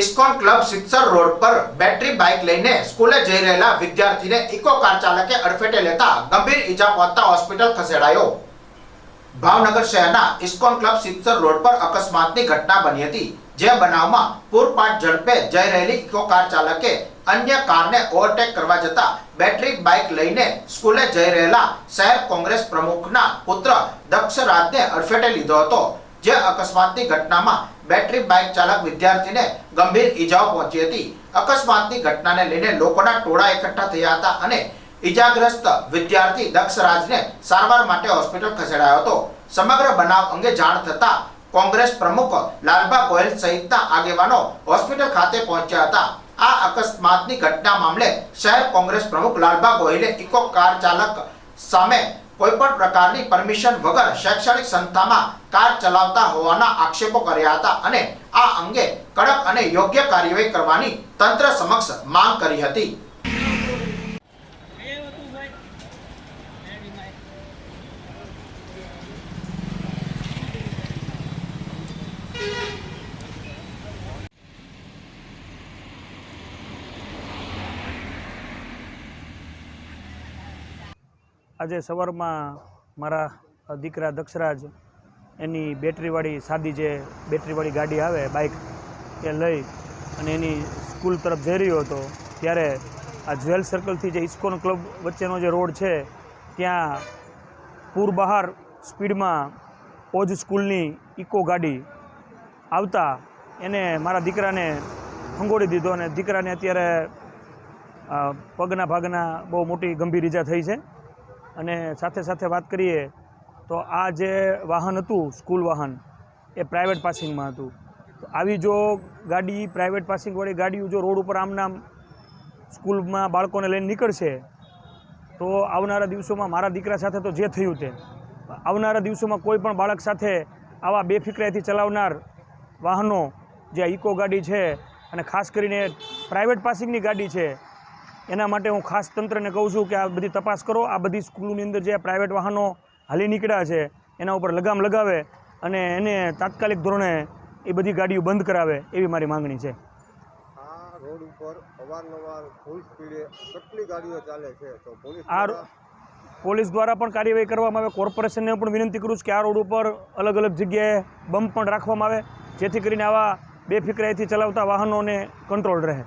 ISKCON club સિત્સર road પર battery bike લઈને સ્કૂલે જઈ રહેલા વિદ્યાર્થીને ઇકો કાર ચાલકે અડફેટે લેતા ગંભીર ઈજા પહોંચતા હોસ્પિટલ ખસેડાયો. ભાવનગર શહેરના ઇસ્કોન ક્લબ સિત્સર રોડ પર અકસ્માતની ઘટના બની હતી, જે બનાવમાં પૂરપાટ ઝડપે જઈ રહેલી ઇકો કાર ચાલકે અન્ય કારને ઓવરટેક કરવા જતા બેટરી બાઇક લઈને સ્કૂલે જઈ રહેલા શહેર કોંગ્રેસ પ્રમુખના પુત્ર દક્ષરાજને અડફેટે લીધો હતો. જે અકસ્માતની ઘટનામાં બેટરી બાઇક ચાલક વિદ્યાર્થીને ગંભીર ઈજાઓ પહોંચી હતી. અકસ્માતની ઘટનાને લઈને લોકોના ટોળા એકઠા થયા હતા અને ઈજાગ્રસ્ત વિદ્યાર્થી દક્ષરાજને સારવાર માટે હોસ્પિટલ ખસેડાયો હતો. સમગ્ર બનાવ અંગે જાણ થતા કોંગ્રેસ પ્રમુખ લાલબા ગોયલ સહિતના આગેવાનો હોસ્પિટલ ખાતે પહોંચ્યા હતા. આ અકસ્માતની ઘટના મામલે શહેર કોંગ્રેસ પ્રમુખ લાલબા ગોયલે ઇકો કાર ચાલક સામે કોઈ પણ પ્રકારની પરમિશન વગર શૈક્ષણિક સંસ્થામાં કાર ચલાવતા હોવાના આક્ષેપો કર્યા હતા અને આ અંગે કડક અને યોગ્ય કાર્યવાહી કરવાની તંત્ર સમક્ષ માંગ કરી હતી. આજે સવારમાં મારા દીકરા દક્ષરાજ એની બેટરીવાળી સાદી જે બેટરીવાળી ગાડી આવે બાઇક એ લઈ અને એની સ્કૂલ તરફ જઈ રહ્યો હતો. ત્યારે આ જ્વેલ સર્કલથી જે ઇસ્કોન ક્લબ વચ્ચેનો જે રોડ છે, ત્યાં પૂર બહાર સ્પીડમાં ઓજ સ્કૂલની ઇકો ગાડી આવતા એને મારા દીકરાને ફંગોળી દીધો અને દીકરાને અત્યારે પગના ભાગના બહુ મોટી ગંભીર ઈજા થઈ છે. અને સાથે સાથે વાત કરીએ તો આ જે વાહન હતું, સ્કૂલ વાહન, એ પ્રાઇવેટ પાસિંગમાં હતું. તો આવી જો ગાડી પ્રાઇવેટ પાસિંગવાળી ગાડીઓ જો રોડ ઉપર આમનામ સ્કૂલમાં બાળકોને લઈને નીકળશે, તો આવનારા દિવસોમાં મારા દીકરા સાથે તો જે થયું તે. આવનારા દિવસોમાં કોઈ પણ બાળક સાથે આવા બેફિકરાઈથી ચલાવનાર વાહનો, જે ઇકો ગાડી છે અને ખાસ કરીને પ્રાઇવેટ પાસિંગની ગાડી છે એના માટે હું ખાસ તંત્રને કહું છું કે આ બધી તપાસ કરો. આ બધી સ્કૂલોની અંદર જે પ્રાઇવેટ વાહનો હાલી નીકળ્યા છે એના ઉપર લગામ લગાવે અને એને તાત્કાલિક ધોરણે એ બધી ગાડીઓ બંધ કરાવે એવી મારી માંગણી છે. આ રોડ ઉપર અવારનવાર ફૂલ સ્પીડે કેટલી ગાડીઓ ચાલે છે? તો પોલીસ આ રો- પોલીસ દ્વારા પણ કાર્યવાહી કરવામાં આવે. કોર્પોરેશનને પણ વિનંતી કરું છું કે આ રોડ ઉપર અલગ અલગ જગ્યાએ બમ્પ પણ રાખવામાં આવે જેથી કરીને આવા બેફિકરાઈથી ચલાવતા વાહનોને કંટ્રોલ રહે.